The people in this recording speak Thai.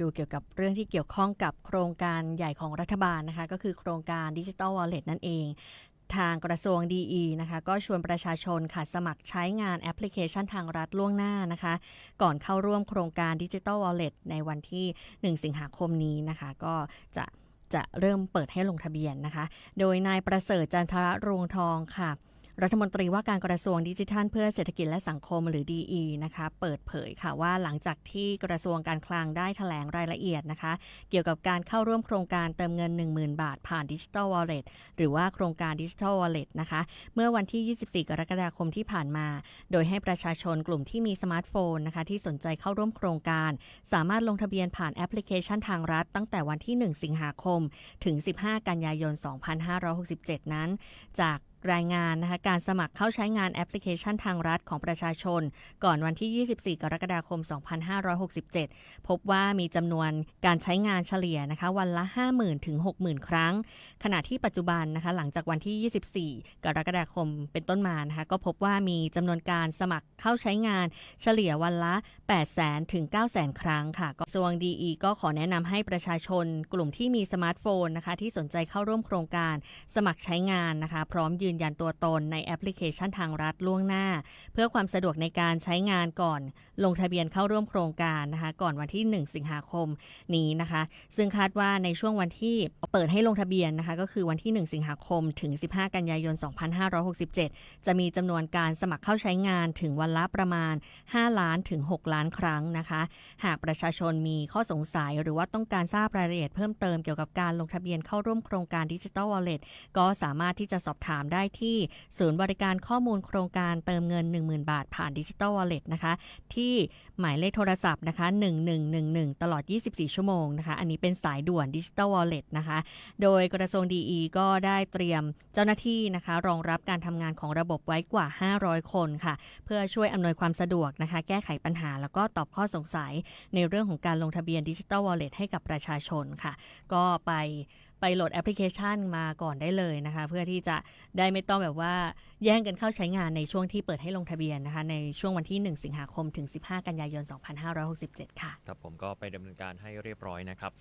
ดูเกี่ยวกับเรื่องที่เกี่ยวข้องกับโครงการใหญ่ของรัฐบาลนะคะ ก็คือโครงการดิจิ t a ลวอลเล็ตนั่นเอง ทางกระทรวงดีนะคะ ก็ชวนประชาชนค่ะสมัครใช้งานแอปพลิเคชันทางรัฐล่วงหน้านะคะ ก่อนเข้าร่วมโครงการดิจิ t a ลวอลเล็ตในวันที่ 1 สิงหาคมนี้นะคะ ก็จะจะเริ่มเปิดให้ลงทะเบียนนะคะ โดยนายประเสริฐจันทระรวงทองค่ะ รัฐมนตรีว่าการกระทรวงดิจิทัล เพื่อเศรษฐกิจและสังคมหรือ DE นะคะเปิดเผยค่ะว่าหลังจากที่กระทรวงการคลังได้แถลงรายละเอียดนะคะ เกี่ยวกับการเข้าร่วมโครงการเติมเงิน 10,000 บาท ผ่านดิจิ t a ลวอลเล็ตหรือว่าโครงการดิจิ t a ลวอลเล็ตนะคะ เมื่อวันที่ 24 กรกฎาคมที่ผ่านมา โดยให้ประชาชนกลุ่มที่มีสมาร์ทโฟนนะคะที่สนใจเข้าร่วมโครงการ สามารถลงทะเบียนผ่านแอปพลิเคชันทางรัฐ ตั้งแต่วันที่ 1 สิงหาคม ถึง 15 กันยายน 2567 นั้น จาก รายงานนะคะการสมัครเข้าใช้งานแอปพลิเคชันทางรัฐของประชาชน ก่อนวันที่ 24 กรกฎาคม 2567 พบว่ามีจำนวนการใช้งานเฉลี่ยนะคะวันละ 50,000 ถึง 60,000 ครั้ง ขณะที่ปัจจุบันนะคะหลังจากวันที่ 24 กรกฎาคมเป็นต้นมานะคะก็พบว่ามีจำนวนการสมัครเข้าใช้งานเฉลี่ยวันละ 800,000 ถึง 900,000 ครั้งค่ะกระทรวงดีก็ขอแนะนำให้ประชาชน กลุ่มที่มีสมาร์ทโฟนนะคะที่สนใจเข้าร่วมโครงการสมัครใช้งานนะคะ พร้อมยืนยันตัวตนในแอปพลิเคชันทางรัฐล่วงหน้า เพื่อความสะดวกในการใช้งานก่อน ลงทะเบียนเข้าร่วมโครงการนะคะ ก่อนวันที่ 1 สิงหาคมนี้นะคะ ซึ่งคาดว่าในช่วงวันที่เปิดให้ลงทะเบียนนะคะ ก็คือวันที่ 1 สิงหาคม ถึง 15 กันยายน 2567 จะมีจำนวนการสมัครเข้าใช้งานถึงวันละประมาณ 5 ล้านถึง 6 ล้านครั้งนะคะ หากประชาชนมีข้อสงสัยหรือว่าต้องการทราบรายละเอียดเพิ่มเติมเกี่ยวกับการลงทะเบียนเข้าร่วมโครงการดิจิ t a ลวอลเล็ตก็สามารถที่จะสอบถามได้ที่ศูนย์บริการข้อมูลโครงการเติมเงิน 10,000 บาทผ่านดิจิ t a ลวอลเล็ตนะคะ ที่หมายเลขโทรศัพท์นะคะ 1111 ตลอด 24 ชั่วโมงนะคะ อันนี้เป็นสายด่วนดิจิ t a ลวอลเล็ตนะคะ โดยกระทรวงดีก็ได้เตรียมเจ้าหน้าที่นะคะ รองรับการทำงานของระบบไว้กว่า 500 คนค่ะ เพื่อช่วยอำนวยความสะดวกนะคะ แก้ไขปัญหา แล้วก็ตอบข้อสงสัยในเรื่องของการลงทะเบียนดิจิ t a ลวอลเล็ตให้กับประชาชนค่ะ ก็ไป ไปโหลดแอปพลิเคชันมาก่อนได้เลยนะคะ เพื่อที่จะได้ไม่ต้องแบบว่าแย่งกันเข้าใช้งานในช่วงที่เปิดให้ลงทะเบียนนะคะ ในช่วงวันที่ 1 สิงหาคมถึง 15 กันยายน 2567 ค่ะ ครับผมก็ไปดำเนินการให้เรียบร้อยนะครับ